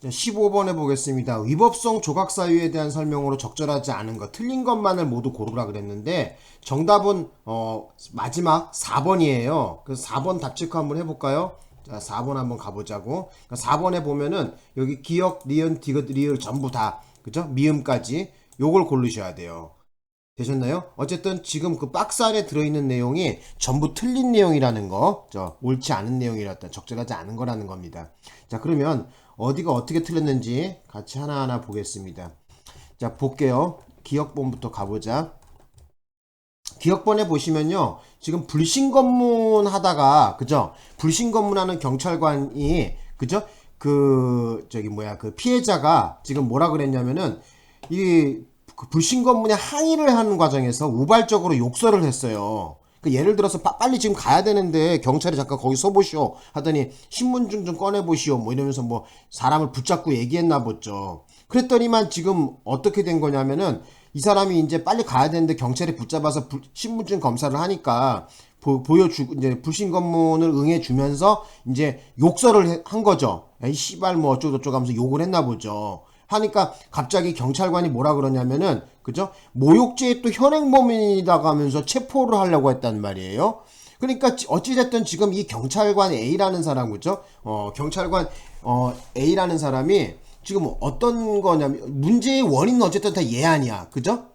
자, 15번에 보겠습니다. 위법성 조각 사유에 대한 설명으로 적절하지 않은 것, 틀린 것만을 모두 고르라 그랬는데 정답은 어, 마지막 4번이에요. 그래서 4번 답 체크 한번 해볼까요? 자, 4번 한번 가보자고. 그러니까 4번에 보면은 여기 기억, 리은, 디귿, 리을 전부 다 그죠? 미음까지 요걸 고르셔야 돼요. 되셨나요? 어쨌든 지금 그 박스 안에 들어있는 내용이 전부 틀린 내용이라는 거, 저 옳지 않은 내용이라다, 적절하지 않은 거라는 겁니다. 자, 그러면 어디가 어떻게 틀렸는지 같이 하나하나 보겠습니다. 자, 볼게요. 기억본부터 가보자. 기억본에 보시면요. 지금 불신검문 하다가, 그죠? 불신검문 하는 경찰관이, 그죠? 그, 저기 뭐야, 그 피해자가 지금 뭐라 그랬냐면은, 이, 그 불신검문에 항의를 하는 과정에서 우발적으로 욕설을 했어요. 그 예를 들어서 빠- 빨리 지금 가야 되는데 경찰이 잠깐 거기 서보시오 하더니 신분증 좀 꺼내보시오 뭐 이러면서 뭐 사람을 붙잡고 얘기했나 보죠. 그랬더니만 지금 어떻게 된 거냐면은 이 사람이 이제 빨리 가야 되는데 경찰이 붙잡아서 불- 신분증 검사를 하니까 보, 보여주 이제 불신 검문을 응해주면서 이제 욕설을 해- 한 거죠. 에이 씨발 뭐 어쩌고 저쩌고 하면서 욕을 했나 보죠. 하니까 갑자기 경찰관이 뭐라 그러냐면은 그죠? 모욕죄의 또 현행범인이다고 하면서 체포를 하려고 했단 말이에요. 그러니까 지- 어찌됐든 지금 이 경찰관 A라는 사람 그죠? 어 경찰관 어 A라는 사람이 지금 어떤 거냐면 문제의 원인은 어쨌든 다 얘 아니야. 그죠?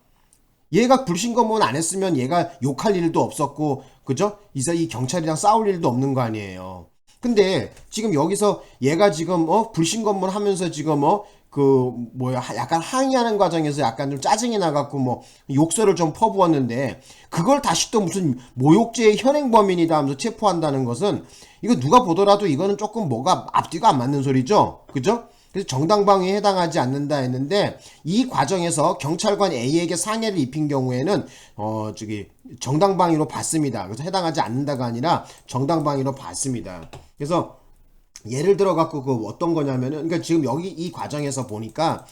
얘가 불신검문 안 했으면 얘가 욕할 일도 없었고 그죠? 이사 이 경찰이랑 싸울 일도 없는 거 아니에요. 근데 지금 여기서 얘가 지금 어 불신검문 하면서 지금 어 그 뭐야 하- 약간 항의하는 과정에서 약간 좀 짜증이 나갖고 뭐 욕설을 좀 퍼부었는데 그걸 다시 또 무슨 모욕죄의 현행범인이다 하면서 체포한다는 것은 이거 누가 보더라도 이거는 조금 뭐가 앞뒤가 안 맞는 소리죠. 그죠? 그래서 정당방위에 해당하지 않는다 했는데 이 과정에서 경찰관 A에게 상해를 입힌 경우에는 어 저기 정당방위로 받습니다. 그래서 해당하지 않는다가 아니라 정당방위로 받습니다. 그래서 예를 들어 갖고 그 어떤 거냐면은 그러니까 지금 여기 이 과정에서 보니까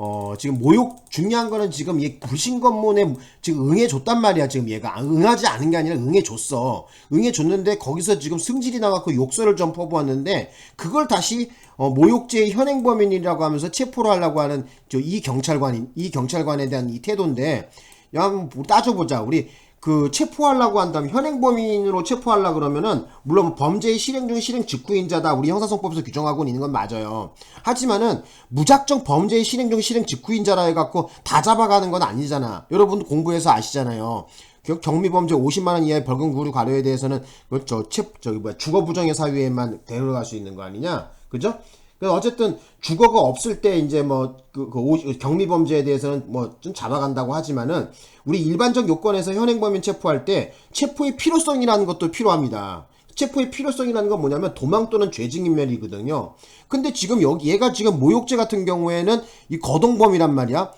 어 지금 모욕 중요한 거는 지금 얘 불신 검문에 지금 응해 줬단 말이야 지금 얘가. 아, 응하지 않은 게 아니라 응해 줬어. 응해 줬는데 거기서 지금 승질이 나갖고 욕설을 좀 퍼부었는데 그걸 다시 어, 모욕죄의 현행범인이라고 하면서 체포를 하려고 하는 저 이 경찰관이 이 경찰관에 대한 이 태도인데 야 따져보자. 우리 그 체포하려고 한다면 현행범인으로 체포하려 그러면은 물론 범죄의 실행 중 실행 직후인자다 우리 형사성법에서 규정하고 있는 건 맞아요. 하지만은 무작정 범죄의 실행 중 실행 직후인자라 해갖고 다 잡아가는 건 아니잖아. 여러분 공부해서 아시잖아요. 겨- 경미범죄 50만 원 이하의 벌금 구류 과료에 대해서는 그저 저기 뭐야 주거 부정의 사유에만 데려갈 수 있는 거 아니냐, 그죠? 그 어쨌든 주거가 없을 때 이제 뭐그 그 경미 범죄에 대해서는 뭐 좀 잡아간다고 하지만은 우리 일반적 요건에서 현행범인 체포할 때 체포의 필요성이라는 것도 필요합니다. 체포의 필요성이라는 건 뭐냐면 도망 또는 죄증인멸이거든요. 근데 지금 여기 얘가 지금 모욕죄 같은 경우에는 이 거동범이란 말이야.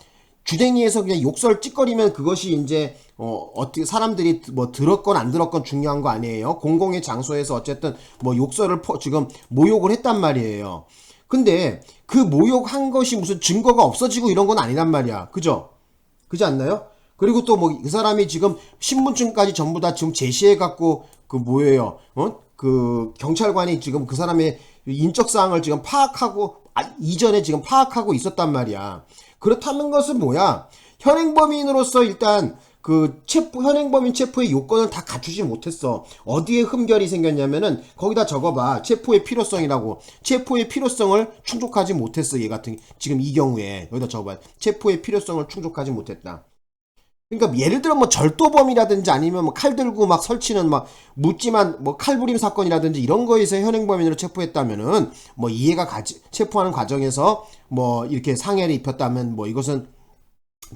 주댕이에서 그냥 욕설 찌꺼리면 그것이 이제 어 어떻게 사람들이 뭐 들었건 안 들었건 중요한 거 아니에요. 공공의 장소에서 어쨌든 뭐 욕설을 퍼, 지금 모욕을 했단 말이에요. 근데 그 모욕한 것이 무슨 증거가 없어지고 이런 건 아니란 말이야. 그죠? 그지 않나요? 그리고 또 뭐 그 사람이 지금 신분증까지 전부 다 지금 제시해 갖고 그 뭐예요? 어? 그 경찰관이 지금 그 사람의 인적 사항을 지금 파악하고 아, 이전에 지금 파악하고 있었단 말이야. 그렇다는 것은 뭐야? 현행범인으로서 일단 그 체포 현행범인 체포의 요건을 다 갖추지 못했어. 어디에 흠결이 생겼냐면은 거기다 적어봐. 체포의 필요성이라고. 체포의 필요성을 충족하지 못했어. 얘 같은 지금 이 경우에 여기다 적어봐. 체포의 필요성을 충족하지 못했다. 그러니까 예를 들어 뭐 절도범이라든지 아니면 뭐 칼 들고 막 설치는 막 묻지만 뭐 칼부림 사건이라든지 이런 거에서 현행범인으로 체포했다면은 뭐 이해가 가지 체포하는 과정에서 뭐 이렇게 상해를 입혔다면 뭐 이것은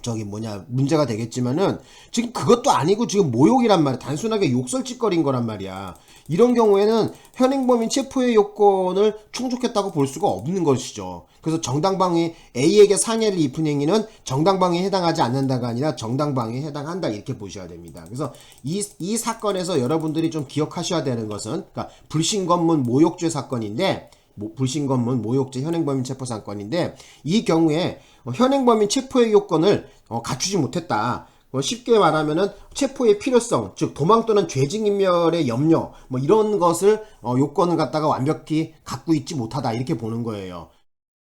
저기 뭐냐 문제가 되겠지만은 지금 그것도 아니고 지금 모욕이란 말이야. 단순하게 욕설짓거린 거란 말이야. 이런 경우에는 현행범인 체포의 요건을 충족했다고 볼 수가 없는 것이죠. 그래서 정당방위 A에게 상해를 입은 행위는 정당방위에 해당하지 않는다가 아니라 정당방위에 해당한다. 이렇게 보셔야 됩니다. 그래서 이, 이 사건에서 여러분들이 좀 기억하셔야 되는 것은 그러니까 불신검문 모욕죄 사건인데 모- 불신검문 모욕죄 현행범인 체포 사건인데 이 경우에 어, 현행범인 체포의 요건을 어, 갖추지 못했다. 어, 쉽게 말하면은 체포의 필요성, 즉 도망 또는 죄직인멸의 염려, 뭐 이런 것을 어, 요건을 갖다가 완벽히 갖고 있지 못하다 이렇게 보는 거예요.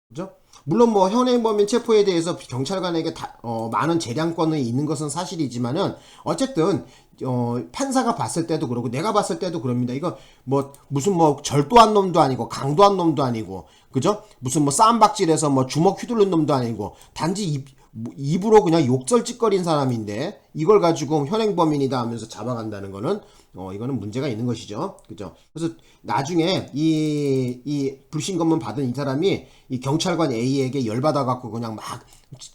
그죠? 물론 뭐 현행범인 체포에 대해서 경찰관에게 다, 어, 많은 재량권이 있는 것은 사실이지만은 어쨌든 어, 판사가 봤을 때도 그러고 내가 봤을 때도 그럽니다. 이거 뭐 무슨 뭐 절도한 놈도 아니고 강도한 놈도 아니고 그죠? 무슨 뭐 쌈박질해서 뭐 주먹 휘두른 놈도 아니고 단지 입, 뭐 입으로 그냥 욕설짓거린 사람인데 이걸 가지고 현행범인이다 하면서 잡아간다는 거는 어 이거는 문제가 있는 것이죠. 그죠? 그래서 나중에 이 이 불신 검문 받은 이 사람이 이 경찰관 A에게 열받아 갖고 그냥 막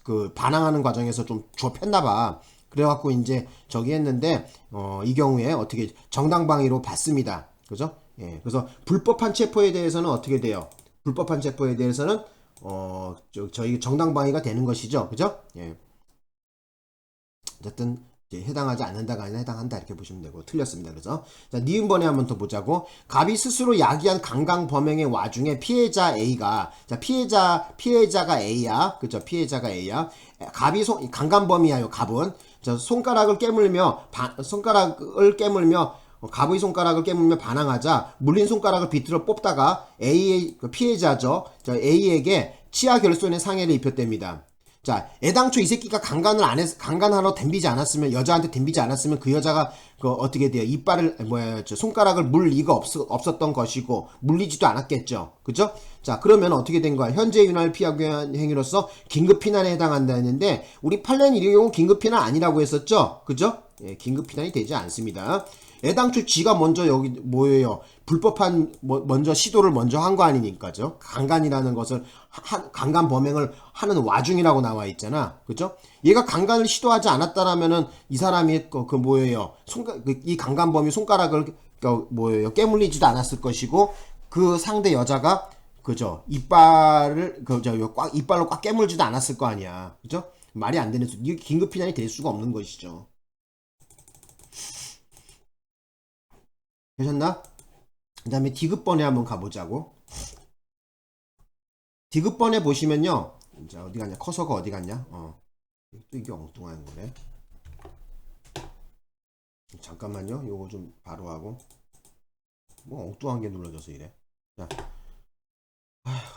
그 반항하는 과정에서 좀 주업했나 봐. 그래 갖고 이제 저기 했는데 어 이 경우에 어떻게 정당방위로 받습니다. 그죠? 예. 그래서 불법한 체포에 대해서는 어떻게 돼요? 불법한 체포에 대해서는 어, 저, 저희 정당방위가 되는 것이죠. 그죠? 예. 어쨌든, 해당하지 않는다가 아니라 해당한다. 이렇게 보시면 되고, 틀렸습니다. 그래서. 자, 니은번에 한번 더 보자고. 갑이 스스로 야기한 강강 범행의 와중에 피해자 A가, 자, 피해자, 피해자가 A야. 그죠? 피해자가 A야. 갑이 송, 강간범이야요, 갑은. 자, 손가락을 깨물며, 바, 손가락을 깨물며, 어, 갑의 손가락을 깨물며 반항하자 물린 손가락을 비틀어 뽑다가 A의 그 피해자죠. 자, A에게 치아 결손의 상해를 입혔답니다. 자, 애당초 이 새끼가 강간을 안 했, 강간하러 덤비지 않았으면, 여자한테 덤비지 않았으면 그 여자가 그 어떻게 돼요? 이빨을, 뭐야, 저 손가락을 물 리가 없, 없었던 것이고, 물리지도 않았겠죠. 그죠? 자, 그러면 어떻게 된 거야? 현재 윤활 피하기 위한 행위로서 긴급 피난에 해당한다 했는데, 우리 판례는 이 경우 긴급 피난 아니라고 했었죠? 그죠? 예, 긴급 피난이 되지 않습니다. 애당초 지가 먼저 여기 뭐예요? 불법한 뭐, 먼저 시도를 먼저 한 거 아니니까죠. 강간이라는 것을 한, 강간 범행을 하는 와중이라고 나와 있잖아. 그죠? 얘가 강간을 시도하지 않았다라면은 이 사람이 그, 그 뭐예요? 손가, 그, 이 강간범이 손가락을 그 뭐예요? 깨물리지도 않았을 것이고 그 상대 여자가 그죠? 이빨을 그저 꽉 이빨로 꽉 깨물지도 않았을 거 아니야. 그죠? 말이 안 되는 수. 긴급 피난이 될 수가 없는 것이죠. 되셨나? 그 다음에 디귿번에 한번 가보자고. 디귿번에 보시면요. 자, 어디 갔냐? 커서가 어디 갔냐? 어. 또 이게 엉뚱한 거네. 잠깐만요. 요거 좀 바로 하고. 뭐 엉뚱한 게 눌러져서 이래. 자. 아휴.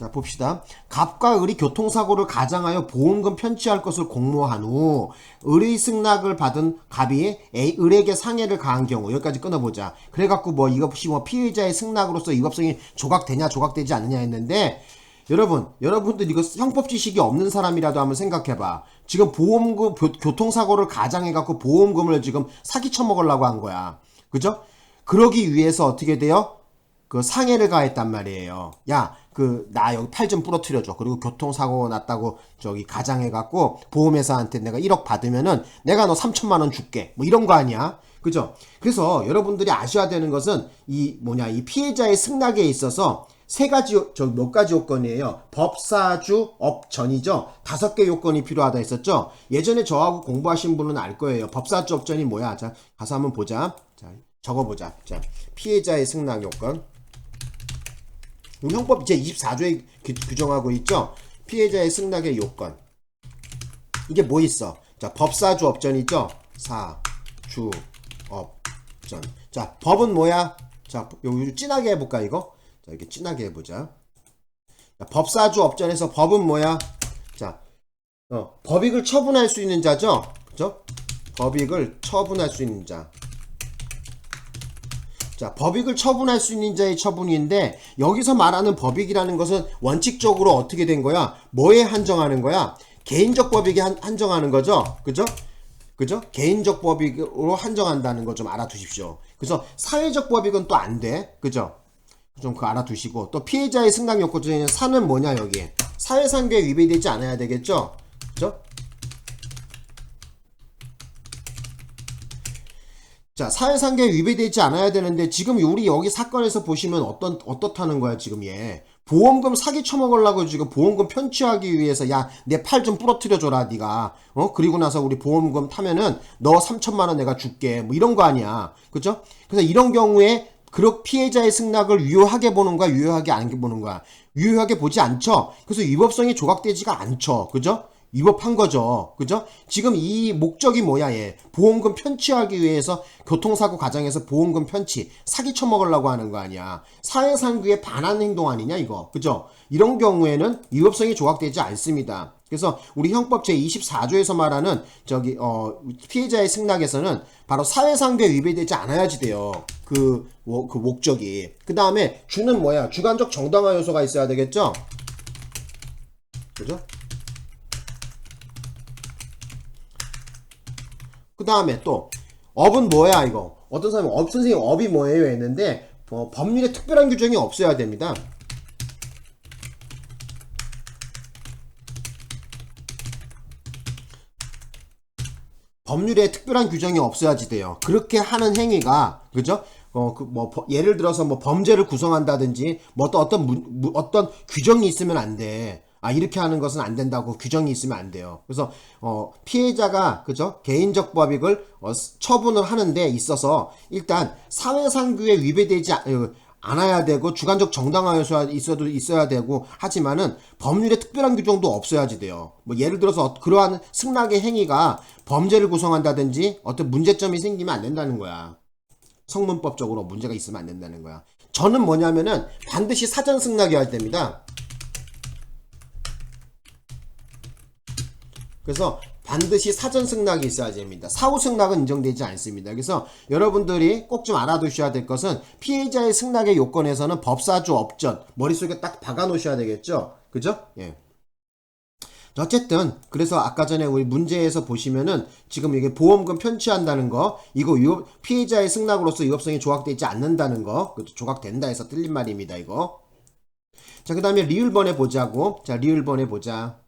자, 봅시다. 갑과 을이 교통사고를 가장하여 보험금 편취할 것을 공모한 후 을의 승낙을 받은 갑이 을에게 상해를 가한 경우 여기까지 끊어보자. 그래갖고 뭐 이것이 뭐 피의자의 승낙으로서 위법성이 조각되냐 조각되지 않느냐 했는데 여러분, 여러분들 이거 형법 지식이 없는 사람이라도 한번 생각해봐. 지금 보험금, 교, 교통사고를 가장해갖고 보험금을 지금 사기 쳐먹으려고 한 거야. 그죠? 그러기 위해서 어떻게 돼요? 그 상해를 가했단 말이에요. 야, 그 나 여기 팔 좀 부러뜨려줘. 그리고 교통사고 났다고 저기 가장해갖고 보험회사한테 내가 1억 받으면은 내가 너 3천만 원 줄게. 뭐 이런 거 아니야? 그죠? 그래서 여러분들이 아셔야 되는 것은 이 뭐냐 이 피해자의 승낙에 있어서 세 가지 저 몇 가지 요건이에요. 법사주 업전이죠. 다섯 개 요건이 필요하다 했었죠. 예전에 저하고 공부하신 분은 알 거예요. 법사주 업전이 뭐야? 자 가서 한번 보자. 자 적어보자. 자 피해자의 승낙 요건. 형법 제 24조에 규정하고 있죠. 피해자의 승낙의 요건. 이게 뭐 있어? 자, 법사주 업전 있죠? 사주 업전. 자, 법은 뭐야? 자, 여기 진하게 해볼까, 이거? 자, 이렇게 진하게 해보자. 자, 법사주 업전에서 법은 뭐야? 자, 어, 법익을 처분할 수 있는 자죠? 그죠? 법익을 처분할 수 있는 자. 자, 법익을 처분할 수 있는 자의 처분인데 여기서 말하는 법익이라는 것은 원칙적으로 어떻게 된 거야? 뭐에 한정하는 거야? 개인적 법익에 한, 한정하는 거죠. 그죠? 그죠? 개인적 법익으로 한정한다는 거 좀 알아두십시오. 그래서 사회적 법익은 또 안 돼. 그죠? 좀 그 알아두시고 또 피해자의 승낙 요건 중에는 사는 뭐냐 여기 사회상규에 위배되지 않아야 되겠죠? 그죠? 자, 사회상규에 위배되지 않아야 되는데 지금 우리 여기 사건에서 보시면 어떤 어떻다는 거야 지금 얘? 보험금 사기 쳐먹으려고 지금 보험금 편취하기 위해서 야 내 팔 좀 부러뜨려 줘라 네가. 어? 그리고 나서 우리 보험금 타면은 너 3천만 원 내가 줄게. 뭐 이런 거 아니야. 그죠? 그래서 이런 경우에 그렇 피해자의 승낙을 유효하게 보는 거야 유효하게 안 보는 거야? 유효하게 보지 않죠? 그래서 위법성이 조각되지가 않죠. 그죠? 위법한 거죠. 그죠? 지금 이 목적이 뭐야, 얘. 보험금 편취하기 위해서 교통사고 과정에서 보험금 편취, 사기 쳐먹으려고 하는 거 아니야. 사회상규에 반하는 행동 아니냐, 이거. 그죠? 이런 경우에는 위법성이 조각되지 않습니다. 그래서 우리 형법 제24조에서 말하는 저기, 어, 피해자의 승낙에서는 바로 사회상규에 위배되지 않아야지 돼요. 그, 뭐, 그 목적이. 그 다음에 주는 뭐야? 주관적 정당화 요소가 있어야 되겠죠? 그죠? 그 다음에 또 업은 뭐야 이거? 어떤 사람은 업 선생님 업이 뭐예요 했는데 어, 법률에 특별한 규정이 없어야 됩니다. 법률에 특별한 규정이 없어야지 돼요. 그렇게 하는 행위가 그죠? 어, 그, 뭐, 버- 예를 들어서 뭐 범죄를 구성한다든지, 뭐 어떤, 어떤, 문- 무- 어떤 규정이 있으면 안 돼. 아, 이렇게 하는 것은 안 된다고 규정이 있으면 안 돼요. 그래서, 어, 피해자가, 그죠? 개인적 법익을, 어, 스- 처분을 하는 데 있어서, 일단, 사회상규에 위배되지 않, 어, 않아야 되고, 주관적 정당화 요소가 있어도 있어야 되고, 하지만은, 법률에 특별한 규정도 없어야지 돼요. 뭐, 예를 들어서, 어- 그러한 승낙의 행위가 범죄를 구성한다든지, 어떤 문제점이 생기면 안 된다는 거야. 성문법적으로 문제가 있으면 안 된다는 거야. 저는 뭐냐면은 반드시 사전 승낙이어야 됩니다. 그래서 반드시 사전 승낙이 있어야 됩니다. 사후 승낙은 인정되지 않습니다. 그래서 여러분들이 꼭 좀 알아두셔야 될 것은 피해자의 승낙의 요건에서는 법사주 업전 머릿속에 딱 박아 놓으셔야 되겠죠. 그죠? 예. 어쨌든 그래서 아까 전에 우리 문제에서 보시면은 지금 이게 보험금 편취한다는 거 이거 위법 피해자의 승낙으로서 위법성이 조각되지 않는다는 거 그것도 조각된다 해서 틀린 말입니다 이거 자 그 다음에 리을 번에 보자고 자 리을 번에 보자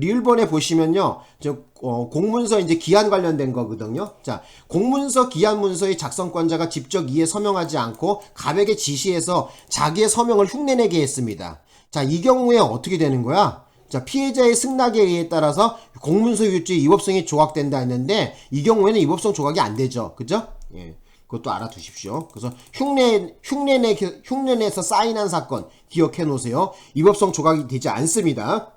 리을번에 보시면요 저 어, 공문서 이제 기한 관련된 거거든요 자 공문서 기한 문서의 작성권자가 직접 이에 서명하지 않고 갑에게 지시해서 자기의 서명을 흉내내게 했습니다 자 이 경우에 어떻게 되는 거야 자, 피해자의 승낙에 의해 따라서 공문서 유죄 위법성이 조각된다 했는데 이 경우에는 위법성 조각이 안 되죠. 그죠? 예. 그것도 알아두십시오. 그래서 흉내 흉내내 흉내내서 사인한 사건 기억해 놓으세요. 위법성 조각이 되지 않습니다.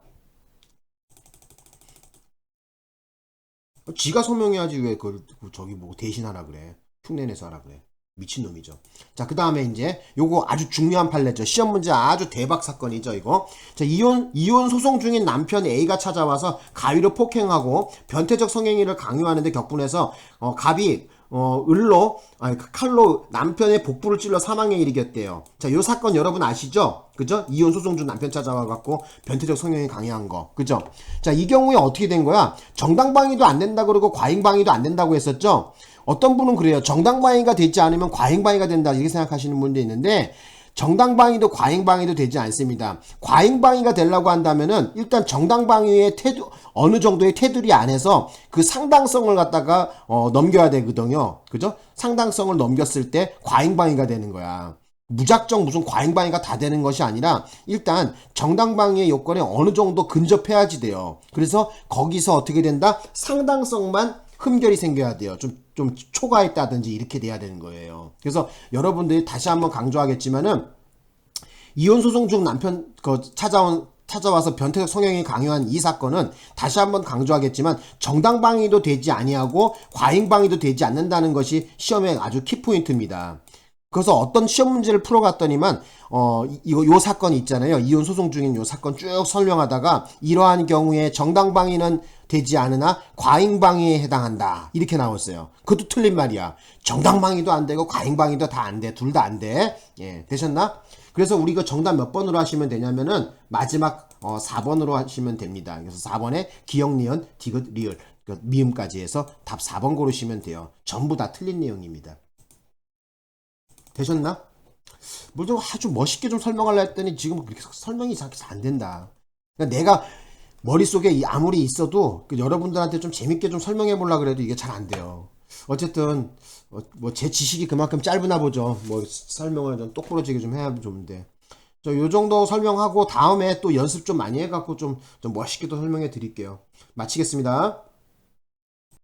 지가 서명해야지 왜 그걸 저기 뭐 대신하라 그래. 흉내내서 하라 그래. 미친놈이죠. 자, 그 다음에 이제 요거 아주 중요한 판례죠. 시험 문제 아주 대박 사건이죠, 이거. 자, 이혼, 이혼 소송 중인 남편 A가 찾아와서 가위로 폭행하고 변태적 성행위를 강요하는데 격분해서, 어, 갑이, 어, 을로, 아니, 그 칼로 남편의 복부를 찔러 사망에 이르겠대요. 자, 요 사건 여러분 아시죠? 그죠? 이혼 소송 중 남편 찾아와 갖고 변태적 성행위 강요한 거. 그죠? 자, 이 경우에 어떻게 된 거야? 정당 방위도 안 된다 그러고 과잉 방위도 안 된다고 했었죠? 어떤 분은 그래요. 정당 방위가 되지 않으면 과잉 방위가 된다 이렇게 생각하시는 분도 있는데 정당방위도 과잉방위도 되지 않습니다. 과잉방위가 되려고 한다면은 일단 정당방위의 태도 어느 정도의 테두리 안에서 그 상당성을 갖다가 어, 넘겨야 되거든요. 그죠? 상당성을 넘겼을 때 과잉방위가 되는 거야. 무작정 무슨 과잉방위가 다 되는 것이 아니라 일단 정당방위의 요건에 어느 정도 근접해야지 돼요. 그래서 거기서 어떻게 된다? 상당성만 흠결이 생겨야 돼요. 좀, 좀 초과했다든지 이렇게 돼야 되는 거예요. 그래서 여러분들이 다시 한번 강조하겠지만은 이혼 소송 중 남편 그 찾아온 찾아와서 변태적 성형이 강요한 이 사건은 다시 한번 강조하겠지만 정당방위도 되지 아니하고 과잉방위도 되지 않는다는 것이 시험의 아주 키포인트입니다. 그래서 어떤 시험 문제를 풀어갔더니만 어 이거 요 사건 있잖아요. 이혼 소송 중인 요 사건 쭉 설명하다가 이러한 경우에 정당 방위는 되지 않으나 과잉 방위에 해당한다. 이렇게 나왔어요. 그것도 틀린 말이야. 정당 방위도 안 되고 과잉 방위도 다 안 돼. 둘 다 안돼 예 되셨나? 그래서 우리가 정답 몇 번으로 하시면 되냐면은 마지막 어 4번으로 하시면 됩니다. 그래서 4번에 기억 니은 디귿 리을 그 미음까지 해서 답 4번 고르시면 돼요. 전부 다 틀린 내용입니다 되셨나? 뭘 좀 아주 멋있게 좀 설명하려 했더니 지금 그렇게 설명이 잘안 된다. 그러니까 내가 머릿속에 이 아무리 있어도 그 여러분들한테 좀 재밌게 좀 설명해 보려 그래도 이게 잘 안 돼요. 어쨌든 뭐 제 지식이 그만큼 짧으나 보죠. 뭐 설명을 좀 똑부러지게 좀 해야 좋은데. 저요 정도 설명하고 다음에 또 연습 좀 많이 해갖고 좀, 좀 멋있게 또 설명해 드릴게요. 마치겠습니다.